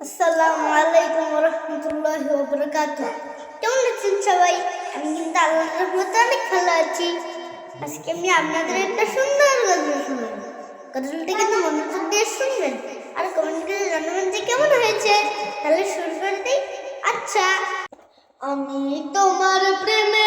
আসসালামু আলাইকুম রহমতুল্লাহ বরকাত কেমন আছেন সবাই আমি কিন্তু আল্লাহর রহমতে অনেক ভালো আছি আজকে আমি আপনাদের একটা সুন্দর গজল শোনাবো গজলটা কিন্তু মনোযোগ দিয়ে শুনবেন আর কমেন্ট করে জানাবেন যে কেমন হয়েছে তাহলে শুরু করে দিই আচ্ছা আমি তোমার প্রেমের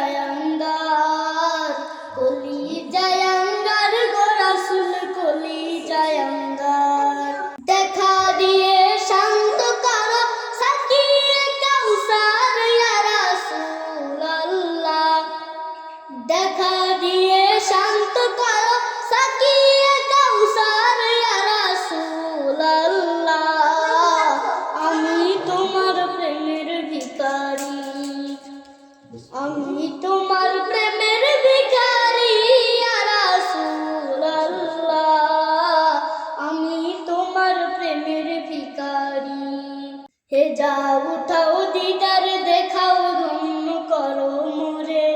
জয়ঙ্গার কলি জয়ঙ্গার যাও, উঠাও দিদার, দেখাও ধন্য করো মোরে।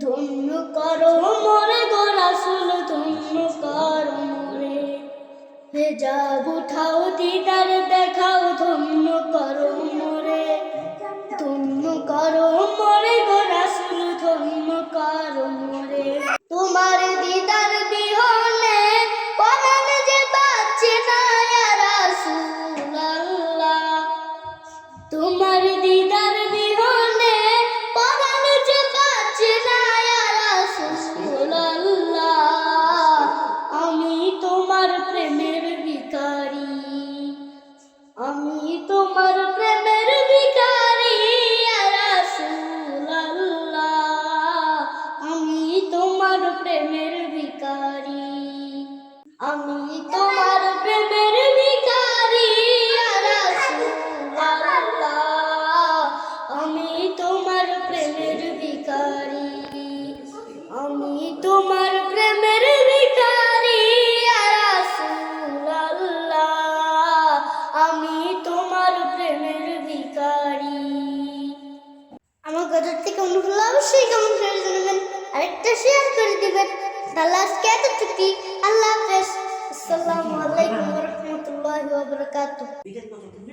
ধন্য করো মোরে গো রাসূল ধন্য করো মোরে। হে যাও, উঠাও দিদার, দেখাও ধন্য করো মোরে। ধন্য করো মোরে প্রেমের ভিখারি। আমি তোমার প্রেমের ইয়া আমি তোমার প্রেমের ভিখারি। আমি তোমার প্রেমের রাসূলুল্লাহ আমি তোমার প্রেমের ভিখারি। আমার গজর থেকে অনুকূল অবশ্যই কেমন করে জানাবেন? আরেকটা শেয়ার করে দিবেন তাহলে আজকে এতটুকুই আল্লাহ হাফেজ আসসালামু আলাইকুম রহমতুল্লাহি ওয়া বারাকাতুহু বিকেল পর্যন্ত